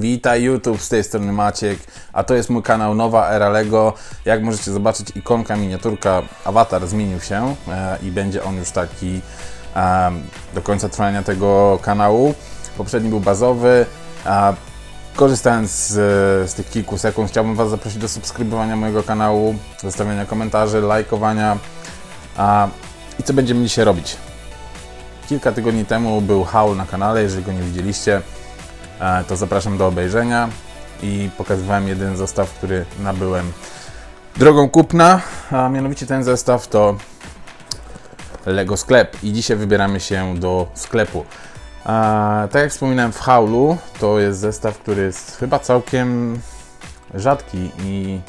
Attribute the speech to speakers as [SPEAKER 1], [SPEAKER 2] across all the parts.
[SPEAKER 1] Witaj YouTube, z tej strony Maciek, a to jest mój kanał Nowa Era Lego. Jak możecie zobaczyć, ikonka, miniaturka, awatar zmienił się e, i będzie on już taki e, do końca trwania tego kanału. Poprzedni był bazowy, a korzystając z, z tych kilku sekund chciałbym Was zaprosić do subskrybowania mojego kanału, zostawiania komentarzy, lajkowania. A, I co będziemy dzisiaj robić? Kilka tygodni temu był haul na kanale, jeżeli go nie widzieliście, e, to zapraszam do obejrzenia i pokazywałem jeden zestaw, który nabyłem drogą kupna, a mianowicie ten zestaw to Lego Sklep i dzisiaj wybieramy się do sklepu. A, tak jak wspominałem w haulu, to jest zestaw, który jest chyba całkiem rzadki i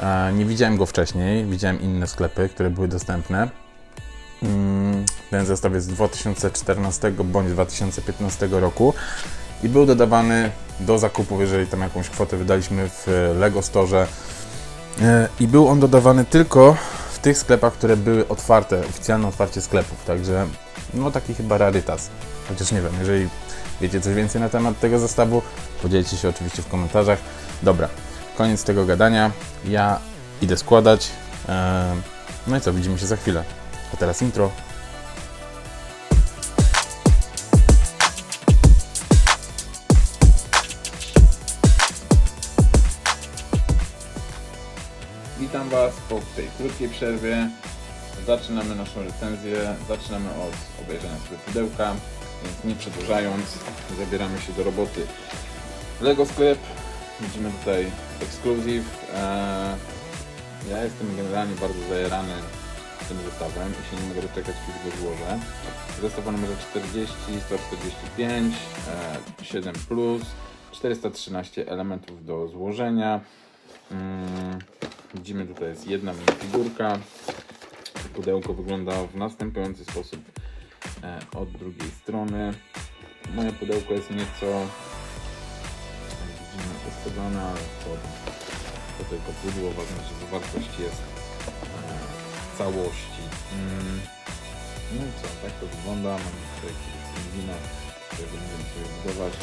[SPEAKER 1] e, nie widziałem go wcześniej. Widziałem inne sklepy, które były dostępne. Mm, Ten zestaw jest z 2014 bądź 2015 roku i był dodawany do zakupów, jeżeli tam jakąś kwotę wydaliśmy w Lego Store. E, I był on dodawany tylko w tych sklepach, które były otwarte, oficjalne otwarcie sklepów, także no taki chyba rarytas. Chociaż nie wiem, jeżeli wiecie coś więcej na temat tego zestawu, podzielcie się oczywiście w komentarzach. Dobra, koniec tego gadania. Ja idę składać. E, No i co, widzimy się za chwilę. A teraz intro. Witam Was po tej krótkiej przerwie. Zaczynamy naszą recenzję. Zaczynamy od obejrzenia sobie pudełka, więc nie przedłużając, zabieramy się do roboty. Lego sklep. Widzimy tutaj ekskluzyw. Eee, ja jestem generalnie bardzo zajarany tym zestawem i się nie mogę doczekać, kiedy go złożę. Zestaw o numerze 40, 145, e, 7 plus, 413 elementów do złożenia. Mm, widzimy tutaj jest jedna minifigurka. Pudełko wygląda w następujący sposób e, od drugiej strony. Moje pudełko jest nieco widzimy uszkodzone, ale to, to tylko pudło, ważne, że zawartość jest e, w całości. Mm. No i co, tak to wygląda. Mamy tutaj jakiegoś pingwina, którego będziemy sobie budować.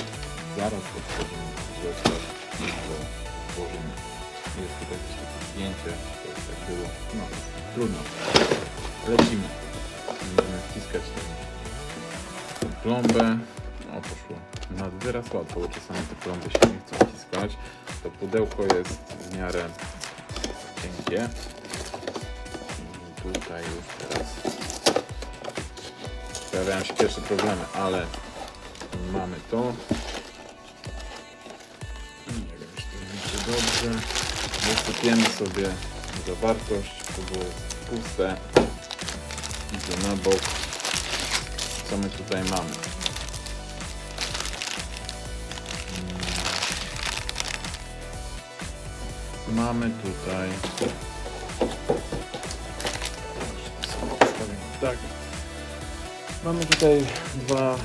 [SPEAKER 1] Zaraz podchodzimy do i włożymy. Jest tutaj takie zdjęcie, to jest tak było. No, trudno. Lecimy. Będziemy wciskać tę plombę. O, poszło nad wyraz łatwo, bo czasami te plomby się nie chcą wciskać. To pudełko jest w miarę cienkie. I tutaj już teraz pojawiają się pierwsze problemy, ale mamy to. Nie wiem, czy to będzie dobrze. Wysypiemy sobie zawartość, to było puste. Idzie na bok. Co my tutaj mamy? Mm. Mamy tutaj tak. Mamy tutaj dwa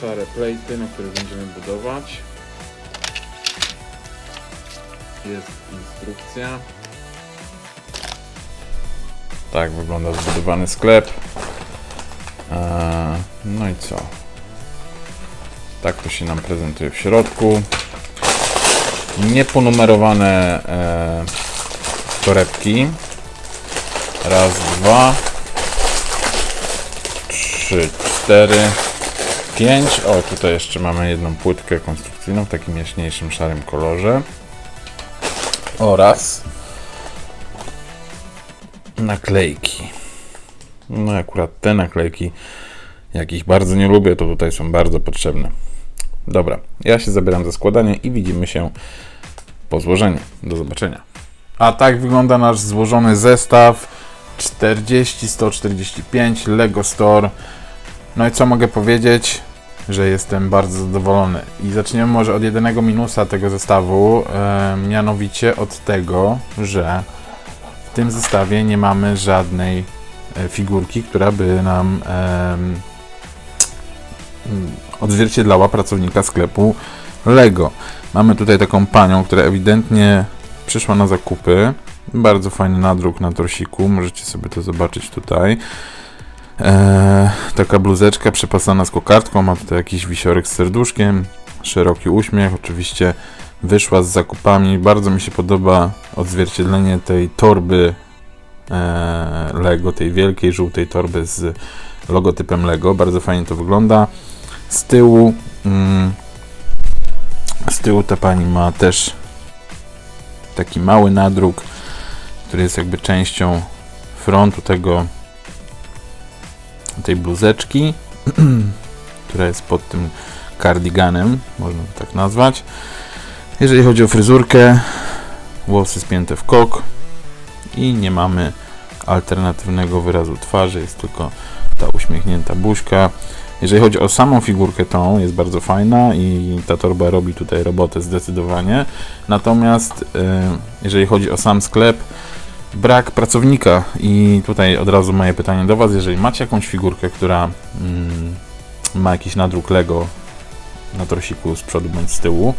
[SPEAKER 1] szare plejty, na których będziemy budować. Jest instrukcja. Tak wygląda zbudowany sklep. Eee, no i co? Tak to się nam prezentuje w środku. Nieponumerowane e, torebki. Raz, dwa, trzy, cztery, pięć. O, tutaj jeszcze mamy jedną płytkę konstrukcyjną w takim jaśniejszym szarym kolorze. Oraz naklejki. No akurat te naklejki, jakich bardzo nie lubię, to tutaj są bardzo potrzebne. Dobra, ja się zabieram za składanie i widzimy się po złożeniu. Do zobaczenia. A tak wygląda nasz złożony zestaw 40-145 Lego Store. No i co mogę powiedzieć? Że jestem bardzo zadowolony. I zaczniemy może od jedynego minusa tego zestawu, e, mianowicie od tego, że w tym zestawie nie mamy żadnej e, figurki, która by nam mm, odzwierciedlała pracownika sklepu Lego. Mamy tutaj taką panią, która ewidentnie przyszła na zakupy. Bardzo fajny nadruk na torsiku, możecie sobie to zobaczyć tutaj. Eee, taka bluzeczka przepasana z kokardką, ma tutaj jakiś wisiorek z serduszkiem,
[SPEAKER 2] szeroki uśmiech. Oczywiście wyszła z zakupami. Bardzo mi się podoba odzwierciedlenie tej torby e, Lego, tej wielkiej żółtej torby z logotypem Lego. Bardzo fajnie to wygląda. Z tyłu, mm, z tyłu ta pani ma też taki mały nadruk, który jest jakby częścią frontu tego tej bluzeczki, która jest pod tym cardiganem, można to tak nazwać. Jeżeli chodzi o fryzurkę, włosy spięte w kok i nie mamy alternatywnego wyrazu twarzy, jest tylko ta uśmiechnięta buźka. Jeżeli chodzi o samą figurkę tą, jest bardzo fajna i ta torba robi tutaj robotę zdecydowanie. Natomiast e, jeżeli chodzi o sam sklep, brak pracownika i tutaj od razu moje pytanie do Was, jeżeli macie jakąś figurkę, która mm, ma jakiś nadruk Lego na trosiku z przodu bądź z tyłu,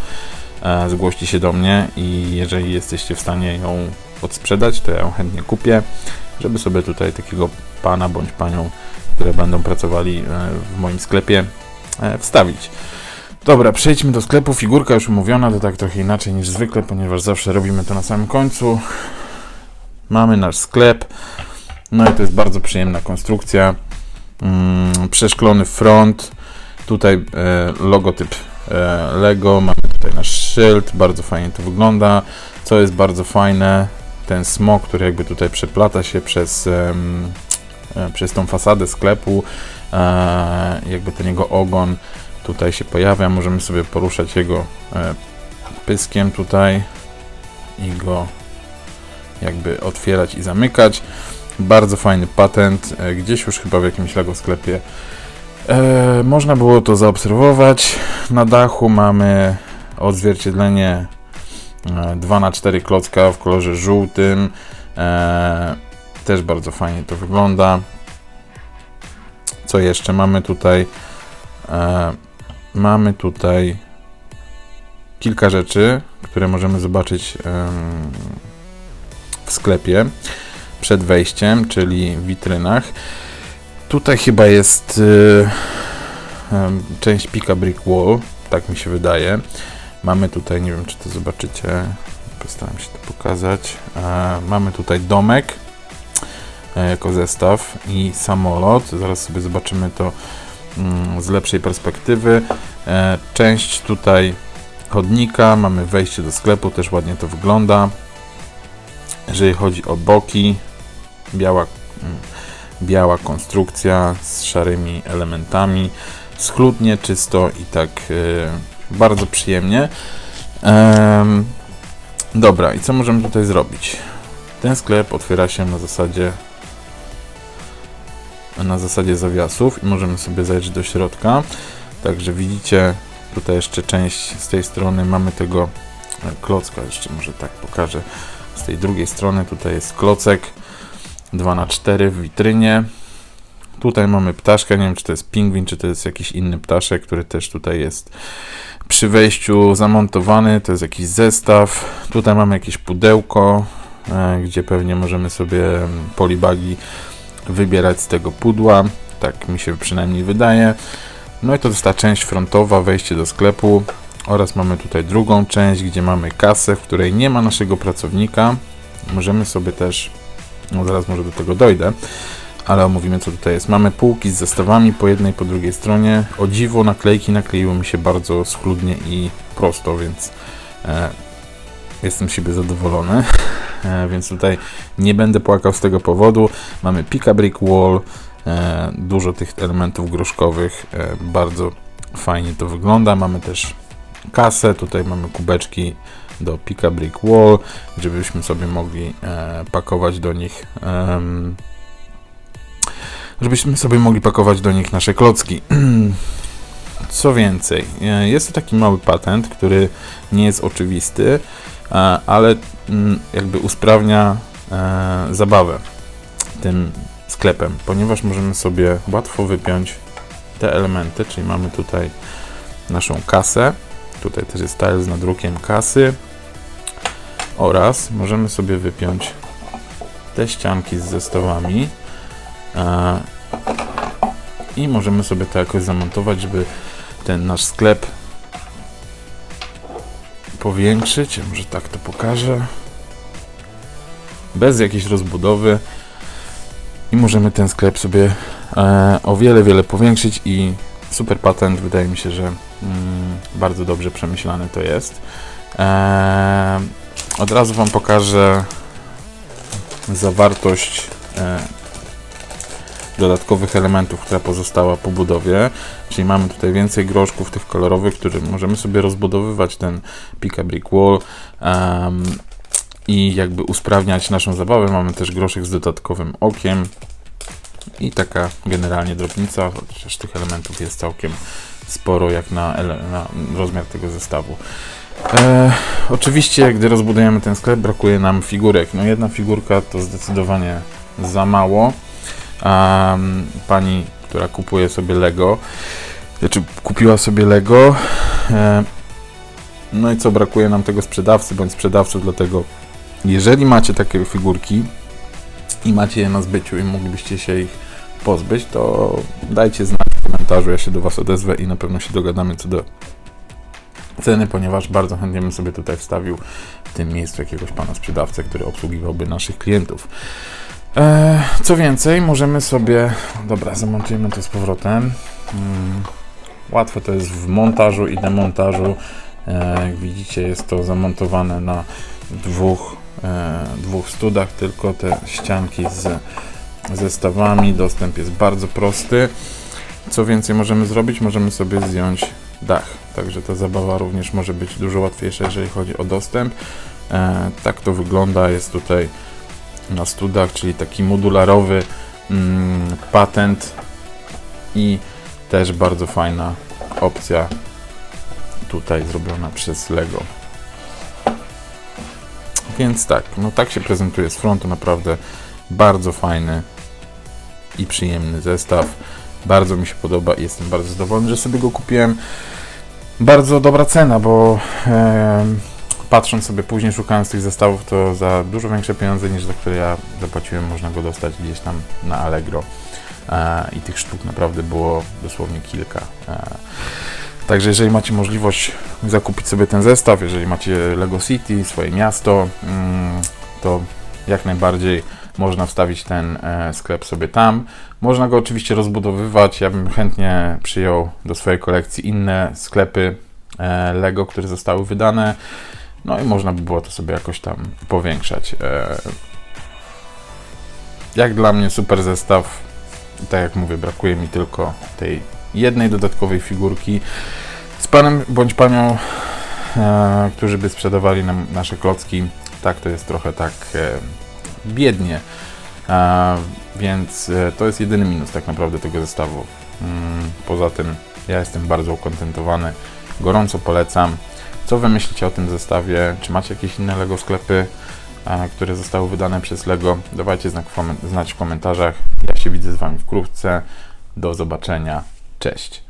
[SPEAKER 2] e, zgłoście się do mnie i jeżeli jesteście w stanie ją odsprzedać, to ja ją chętnie kupię, żeby sobie tutaj takiego pana bądź panią, które będą pracowali e, w moim sklepie, e, wstawić. Dobra, przejdźmy do sklepu. Figurka już umówiona, to tak trochę inaczej niż zwykle, ponieważ zawsze robimy to na samym końcu. Mamy nasz sklep. No i to jest bardzo przyjemna konstrukcja. Mm, przeszklony front. Tutaj e, logotyp e, Lego. Mamy tutaj nasz szyld. Bardzo fajnie to wygląda. Co jest bardzo fajne, ten smok, który jakby tutaj przeplata się przez, e, przez tą fasadę sklepu. Jakby ten jego ogon tutaj się pojawia. Możemy sobie poruszać jego pyskiem tutaj i go jakby otwierać i zamykać. Bardzo fajny patent, e, gdzieś już chyba w jakimś Lego sklepie e, można było to zaobserwować. Na dachu mamy odzwierciedlenie e, 2 na 4 klocka w kolorze żółtym. E, też bardzo fajnie to wygląda. Co jeszcze mamy tutaj? E, mamy tutaj kilka rzeczy, które możemy zobaczyć w sklepie przed wejściem, czyli w witrynach. Tutaj chyba jest y, em, część Pika Brick Wall, tak mi się wydaje. Mamy tutaj, nie wiem czy to zobaczycie, postaram się to pokazać. E, mamy tutaj domek e, jako zestaw i samolot. Zaraz sobie zobaczymy to mm, z lepszej perspektywy. E, część tutaj chodnika, mamy wejście do sklepu, też ładnie to wygląda. Jeżeli chodzi o boki, biała, mm, biała konstrukcja z szarymi elementami, schludnie, czysto i tak e, bardzo przyjemnie. Em, dobra, i co możemy tutaj zrobić? Ten sklep otwiera się na zasadzie na zasadzie zawiasów i możemy sobie zajrzeć do środka. Także widzicie tutaj jeszcze część z tej strony mamy tego e, klocka, jeszcze może tak pokażę. Z tej drugiej strony tutaj jest klocek 2 na 4 w witrynie. Tutaj mamy ptaszka, nie wiem czy to jest pingwin, czy to jest jakiś inny ptaszek, który też tutaj jest przy wejściu zamontowany. To jest jakiś zestaw. Tutaj mamy jakieś pudełko, e, gdzie pewnie możemy sobie polibagi wybierać z tego pudła. Tak mi się przynajmniej wydaje. No i to jest ta część frontowa, wejście do sklepu oraz mamy tutaj drugą część, gdzie mamy kasę, w której nie ma naszego pracownika. Możemy sobie też, no zaraz może do tego dojdę, ale omówimy co tutaj jest. Mamy półki z zestawami po jednej, po drugiej stronie. O dziwo naklejki nakleiły mi się bardzo schludnie i prosto, więc e, jestem siebie zadowolony. E, więc tutaj nie będę płakał z tego powodu. Mamy Pika Brick Wall, e, dużo tych elementów groszkowych, e, bardzo fajnie to wygląda. Mamy też kasę, tutaj mamy kubeczki do Pika Brick Wall, żebyśmy sobie mogli e, pakować do nich em, żebyśmy sobie mogli pakować do nich nasze klocki. Co więcej, e, jest to taki mały patent, który nie jest oczywisty, e, ale mm, jakby usprawnia e, zabawę tym sklepem, ponieważ możemy sobie łatwo wypiąć te elementy, czyli mamy tutaj naszą kasę, tutaj też jest tile z nadrukiem kasy oraz możemy sobie wypiąć te ścianki z zestawami e, i możemy sobie to jakoś zamontować, żeby ten nasz sklep powiększyć, może tak to pokażę. Bez jakiejś rozbudowy. I możemy ten sklep sobie e, o wiele, wiele powiększyć i super patent, wydaje mi się, że mm, bardzo dobrze przemyślany to jest. E, od razu Wam pokażę zawartość e, dodatkowych elementów, która pozostała po budowie. Czyli mamy tutaj więcej groszków tych kolorowych, które możemy sobie rozbudowywać ten Pika Brick Wall em, i jakby usprawniać naszą zabawę. Mamy też groszek z dodatkowym okiem i taka generalnie drobnica, chociaż tych elementów jest całkiem sporo jak na, na rozmiar tego zestawu. E, oczywiście, gdy rozbudujemy ten sklep, brakuje nam figurek. No jedna figurka to zdecydowanie za mało. Pani, która kupuje sobie Lego, znaczy kupiła sobie Lego. E, no i co, brakuje nam tego sprzedawcy bądź sprzedawców, dlatego jeżeli macie takie figurki i macie je na zbyciu i moglibyście się ich pozbyć, to dajcie znać w komentarzu, ja się do Was odezwę i na pewno się dogadamy co do ceny, ponieważ bardzo chętnie bym sobie tutaj wstawił w tym miejscu jakiegoś pana sprzedawcę, który obsługiwałby naszych klientów. E, co więcej, możemy sobie. Dobra, zamontujemy to z powrotem. Mm, łatwe to jest w montażu i demontażu. E, jak widzicie, jest to zamontowane na dwóch, dwóch studach, tylko te ścianki z zestawami. Dostęp jest bardzo prosty. Co więcej możemy zrobić? Możemy sobie zdjąć dach. Także ta zabawa również może być dużo łatwiejsza, jeżeli chodzi o dostęp. E, tak to wygląda. Jest tutaj na studach, czyli taki modularowy mm, patent i też bardzo fajna opcja tutaj zrobiona przez Lego. Więc tak, no tak się prezentuje z frontu, naprawdę bardzo fajny i przyjemny zestaw. Bardzo mi się podoba i jestem bardzo zadowolony, że sobie go kupiłem. Bardzo dobra cena, bo em, patrząc sobie później, szukając tych zestawów, to za dużo większe pieniądze niż za które ja zapłaciłem, można go dostać gdzieś tam na Allegro. E, I tych sztuk naprawdę było dosłownie kilka. E, także jeżeli macie możliwość zakupić sobie ten zestaw, jeżeli macie Lego City, swoje miasto, mm, to jak najbardziej można wstawić ten e, sklep sobie tam. Można go oczywiście rozbudowywać. Ja bym chętnie przyjął do swojej kolekcji inne sklepy e, Lego, które zostały wydane. No i można by było to sobie jakoś tam powiększać. E, jak dla mnie super zestaw. Tak jak mówię, brakuje mi tylko tej jednej dodatkowej figurki. Z panem bądź panią, e, którzy by sprzedawali nam nasze klocki, tak to jest trochę tak e, biednie. E, więc e, to jest jedyny minus tak naprawdę tego zestawu. Mm, Poza tym ja jestem bardzo ukontentowany. Gorąco polecam. Co wy myślicie o tym zestawie? Czy macie jakieś inne LEGO sklepy, e, które zostały wydane przez LEGO? Dawajcie znak znać w komentarzach. Ja się widzę z wami wkrótce. Do zobaczenia. Cześć.